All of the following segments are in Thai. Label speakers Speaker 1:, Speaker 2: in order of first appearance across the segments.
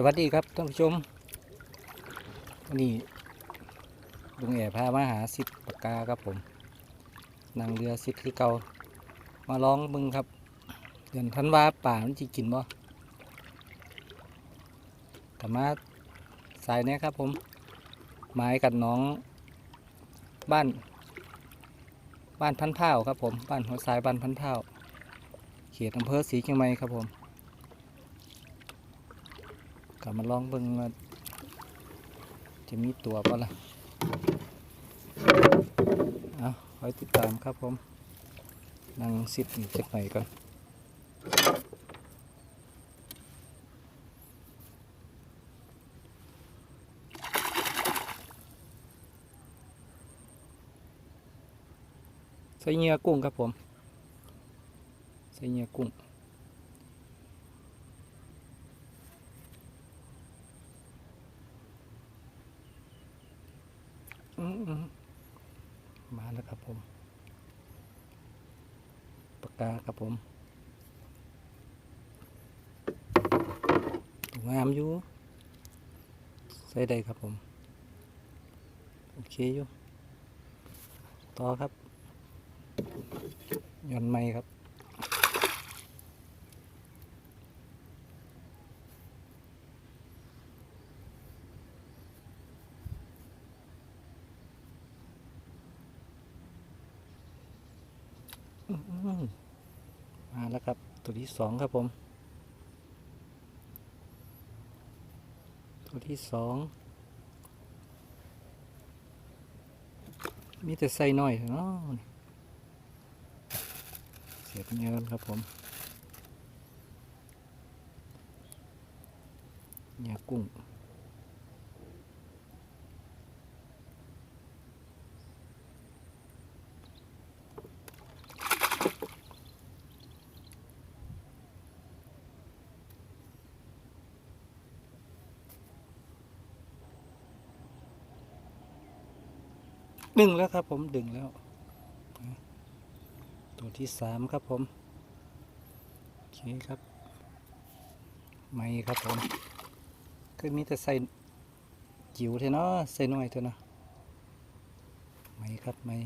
Speaker 1: สวัสดีครับท่านผู้ชมวันนี้ลุงแอบพามาหาสิทธิ์ปากกาครับผมนั่งเรือสิทธิ์คือเก่ามาลองมึงครับ เดือนทันวาป่ามันจะกินบ่แต่มาสายเนี้ยครับผมหมายกับน้อง บ้าน บ้านพันเท่าครับผม บ้านหัวสายบ้านพันเท่าเขตอำเภอศรีเชียงใหม่ครับผม มาลองเบิ่งว่าจะมีตัวปะล่ะเอาคอยติดตามครับผมนั่งซิดอีกจักหน่อยก่อนใส่เหงื่อกุ้งครับผมใส่เหงื่อกุ้ง อืมอืมมาแล้ว ครับผมปากกาครับผมงามอยู่ใส่ได้ครับผม โอเคอยู่ ต่อครับ ย่อนไม้ครับ อื มาแล้วครับ ตัวที่สองครับผม ตัวที่สองมีแต่ใส่น้อยเนาะเสียบเงินครับผมเนี่ยกุ้ง ดึงแล้วครับผมดึงแล้ว ตัวที่สามครับผมโอเคครับไม่ครับผมก็มีแต่ใส่จิ๋วเท่านาะใส่น้อยเท่านะไม่ครับไม่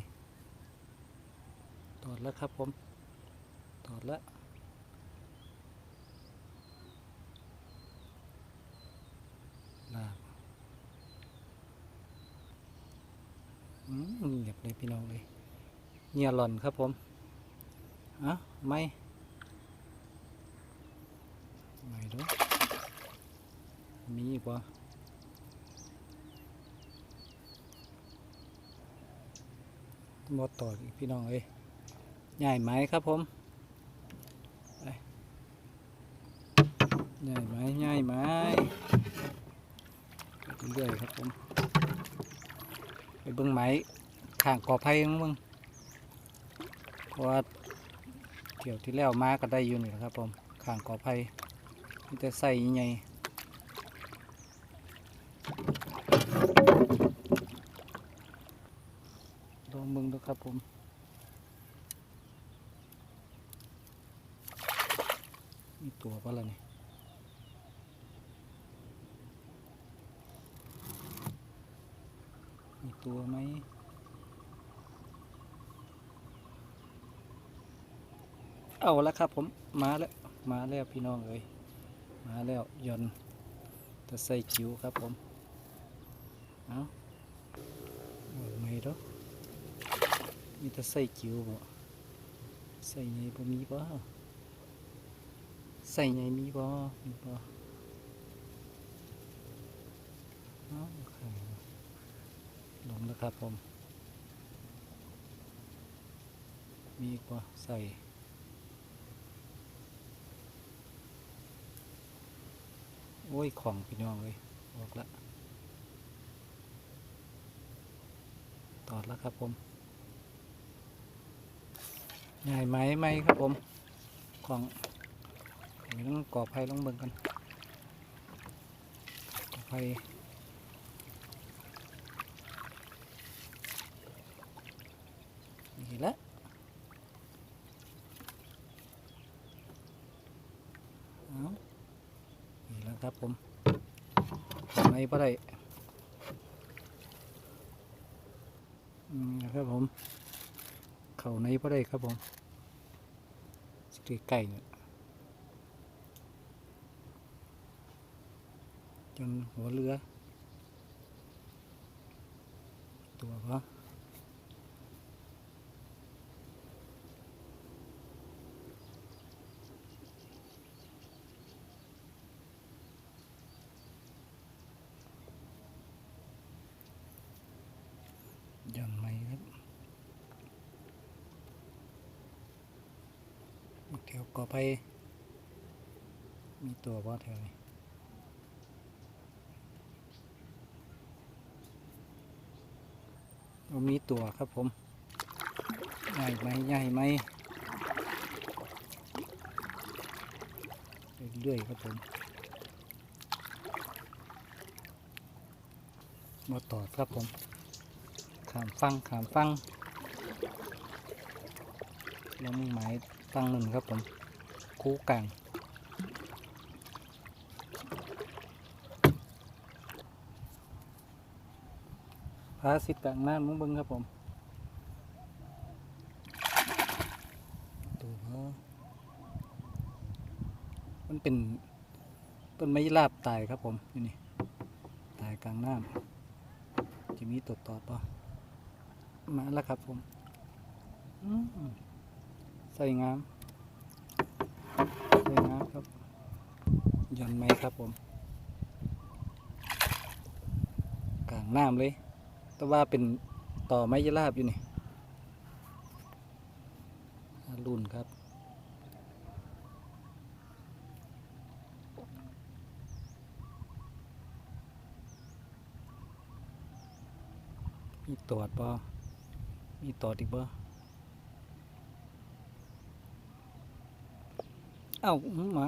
Speaker 1: ตอดแล้วครับผมตอดแล้วลาก อืม เงียบเลยพี่น้องเลยเงียหล่อนครับผมอะไม่ไม่ดูมีอีกวะหมดต่ออีกพี่น้องเลยใหญ่ไหมครับผมใหญ่ไหมใหญ่ไหมเรื่อยครับผม ไปเบิ้งไม้ข้างกอไผ่ของมึงเพราะว่าเที่ยวที่แล้วมาก็ได้อยู่นี่แหละครับผมข้างกอไผ่มีแต่ใส่ใหญ่ลองเบิ้งดูครับผมมีตัวปะล่ะนี่ มีตัวไหมเอาล้วครับผมมาแล้ว มาแล้วพี่น้องเอ้ยมาแล้วยอนตะใส่จิ๋วครับผมเอาเอาไม่ดอกมีต่ใส่จิ๋วบ่ใส่ใหญ่บ่มีบ่ใส่ใหญ่มีบ่มีบ่เอาข้าง ลงแล้วครับผม มีกบ่าใส่โอ้ย ของพี่น้องเลยออกละตอดแล้วครับผมใหญ่ไหมไหมครับผม ของต้องก่อไผ่ลองเบิ่งกันก่อไนี่แหละเอานี่แล้วครับผมในบ่ได้นะครับผม เข่าในบ่ได้ครับผมสติไก่เนี่ยจนหัวเรือ ตัววะย่อนไหมครับแถวกอไผ่มีตัวว่าแถวนี้เอามีตัวครับผมใหญ่ไหมใหญ่ไหมเรื่อยๆครับผมมาต่อครับผมขามฟังขามฟังแล้วมีหมาย ฟังหนึ่งครับผม คู่กลางพาสิทธิ์กลางน้ำมุ้งบิ้งครับผมตัวเขามันเป็นต้นไม้ลาบตายครับผมนี่นี่ตายกลางน้ำจะมีตัวต่อป่ะมาแล้วครับผม อืม ใส่งามใส่งามครับหย่อนไหมครับผมกลางน้ำเลย แต่ว่าเป็นต่อไม้ยะลาบอยู่นี่รุ่นครับมีตอดป่มีตอดอีกบ่ เอ้าอื้อมา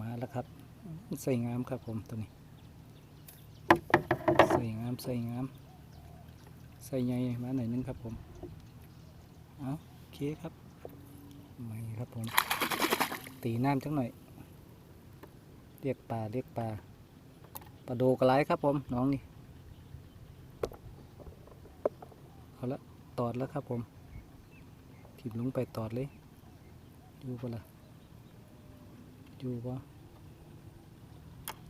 Speaker 1: มาแล้วครับใส่งามครับผมตัวนี้ใส่งามใส่งามใส่ใหญ่มาหน่อยนึงครับผมเอาโอเคครับไม่ครับผมตีน้ำจังหน่อย เรียกปลาเรียกปลาปลาโดกระไรครับผมน้องนี่เอาละตอดแล้วครับผมถีบลงไปตอดเลยอยู่ปะล่ะ อยู่ปะ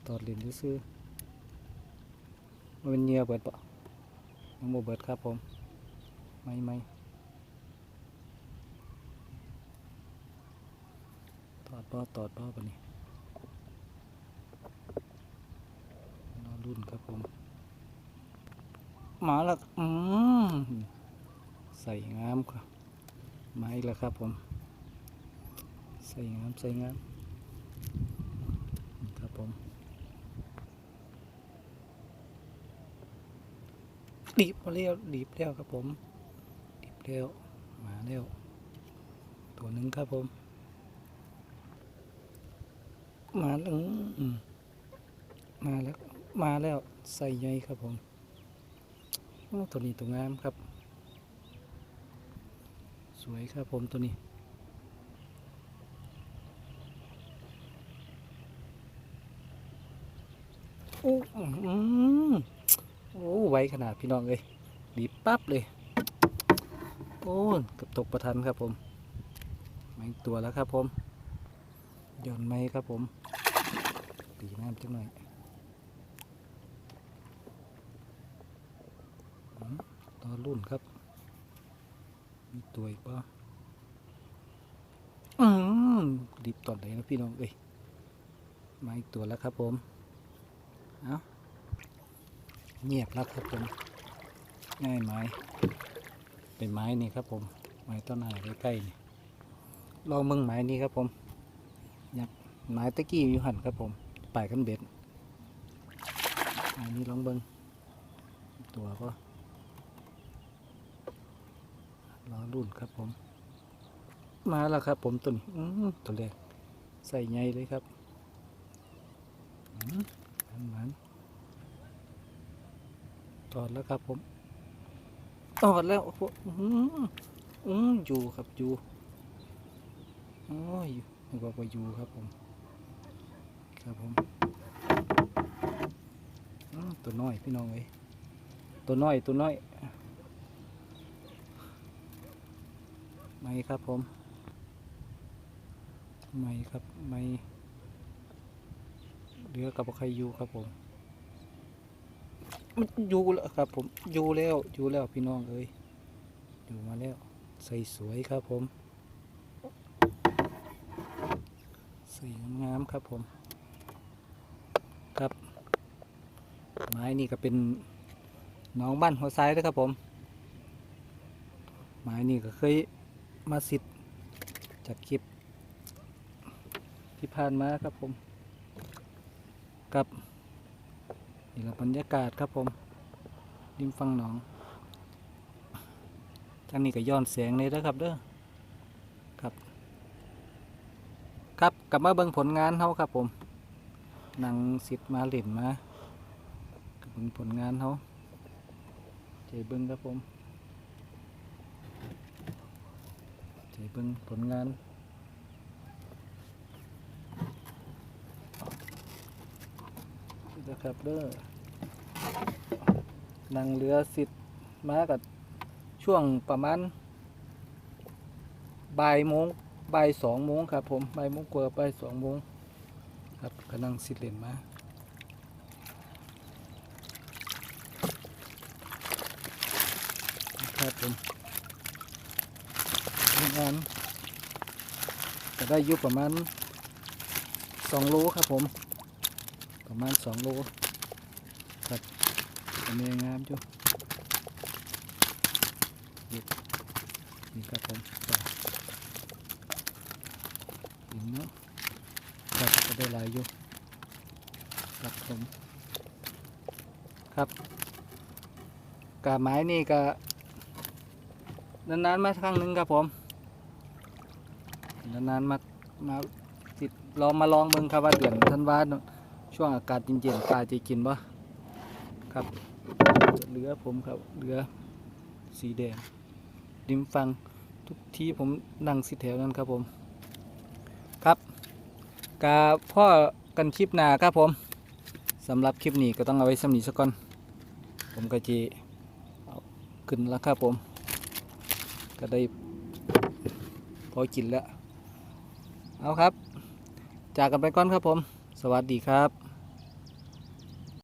Speaker 1: ตอดเหรียญซื้อมันเป็นเงียเบิดปะยังโมเบิดครับผมไม่ไม่ตอดบ่ตอดบ่ปะนี่รอรุ่นครับผมหมาล้วอืมใส่งามครับไม้แล้วครับผม ใส่งามใส่งาม ผม ดีบมาแล้วดีบแล้วครับผม ดีบแล้วมาแล้วตัวหนึ่งครับผม มาแล้วมาแล้ว มาแล้วใส่ใหญ่ครับผมตัวนี้ตัวงามครับ สวยครับผมตัวนี้ โอ้ไวขนาดพี่น้องเลยดีปั๊บเลย โอ้เกับตกประทันครับผมไม่ตัวแล้วครับผมหย่อนไหมครับผมตีน้ำจังหน่อยต่อรุ่นครับ มีตัวอีกปะอืมดิบตอนไหนนะพี่น้องเอ้ยมาอีกตัวแล้วครับผม เอาเงียบแล้วครับผม ง่ายไม้ เป็นไม้นี่ครับผม ไม้ต้นหน้ใกล้ๆนี่ลองมึงไม้นี้ครับผมยากไม้ตะกี้อยู่หันครับผมป่ายกันเบ็ดอันนี้ลองเบิ้งตัวก็รอรุ่นครับผม มาแล้วครับผมตัวนี้ตัวแรกใส่ใหญ่เลยครับ อื้อมันมันตอดแล้วครับผมตอดแล้วโอ้โหอื้ออืออยู่ครับอยู่โอ้ยนึกว่าไปอยู่ครับผม ครับผมตัวน้อยพี่น้องเอ้ยตัวน้อยตัวน้อยไม่ครับผมไม่ครับไม่ เหลือกับใครอยู่ครับผม มันอยู่แล้วครับผมอยู่แล้วอยู่แล้วพี่น้องเอ้ยอยู่มาแล้ว ใส่สวยครับผมใส่งามครับผม ครับ ไม้นี่ก็เป็นน้องบ้านหัวซ้ายนะครับผม ไม้นี่ก็เคยมาสิทธิ์จากคลิปที่ผ่านมาครับผม กับนี่ละบรรยากาศครับผมริมฟังหนองทางนี้ก็ย้อนแสงเลยนะครับเด้อครับ ครับกลับมาเบิ่งผลงานเขาครับผมนังสิทธิ์มาเล่นมากับเบิ่งผลงานเขาใจเบิ่งครับผมใจเบิ่งผลงาน นะครับเด้อนั่งเรือสิทธิ์มากับช่วงประมาณบ่ายโมงบ่ายสองโมงครับผมบ่ายโมงกว่าบ่ายสองโมงครับก็นั่งสิทธิ์เล่นมาครับผมงานก็ได้ยุบประมาณสองโลครับผม ประมาณสองโลครับอันนี้งามจุนี่นี่ครับผมหินเนาะครับก็ได้ลายอยู่ครับผมครับกาไม้นี่ก็นานๆมาครั้งหนึ่งครับผมนานๆมามาติดลองมาลองเบิ่งครับว่าเดือนธันวาคม ช่วงอากาศเย็นๆปลาจะกินบ่ครับเรือผมครับเรือสีแดงริมฟังทุกที่ผมนั่งสิแถวนั้นครับผม ครับกาพ่อกันคลิปหน้าครับผมสำหรับคลิปนี้ก็ต้องเอาไว้สำนีสักก่อน ผมก็จะเอาขึ้นแล้วครับผม ก็ได้พอกินแล้ว เอาครับ จากกันไปก่อนครับผม สวัสดีครับ